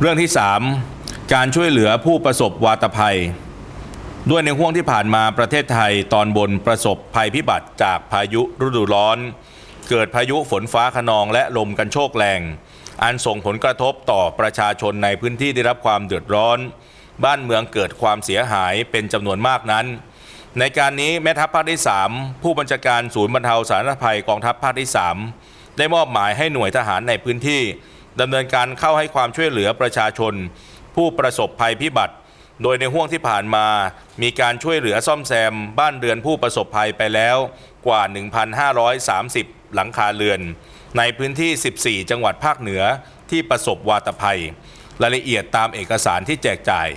เรื่องที่ 3 การช่วยเหลือผู้ประสบวาตภัย ด้วยในห่วงที่ผ่านมาประเทศไทยตอนบนประสบภัยพิบัติจากพายุฤดูร้อน เกิดพายุฝนฟ้าขนองและลมกันโชกแรง อันส่งผลกระทบต่อประชาชนในพื้นที่ได้รับความเดือดร้อน บ้านเมืองเกิดความเสียหายเป็นจำนวนมากนั้น ในการนี้แม่ทัพภาคที่ 3 ผู้บัญชาการศูนย์บรรเทาสาธารณภัยกองทัพภาคที่ 3 ได้มอบหมายให้หน่วยทหารในพื้นที่ ดำเนินการเข้าให้ความช่วยเหลือประชาชน ผู้ประสบภัยพิบัติ โดยในห่วงที่ผ่านมา มีการช่วยเหลือซ่อมแซม บ้านเรือนผู้ประสบภัยไปแล้วกว่า 1,530 หลังคาเรือน ในพื้นที่ 14 จังหวัดภาคเหนือที่ประสบวาตภัย รายละเอียดตามเอกสารที่แจกจ่าย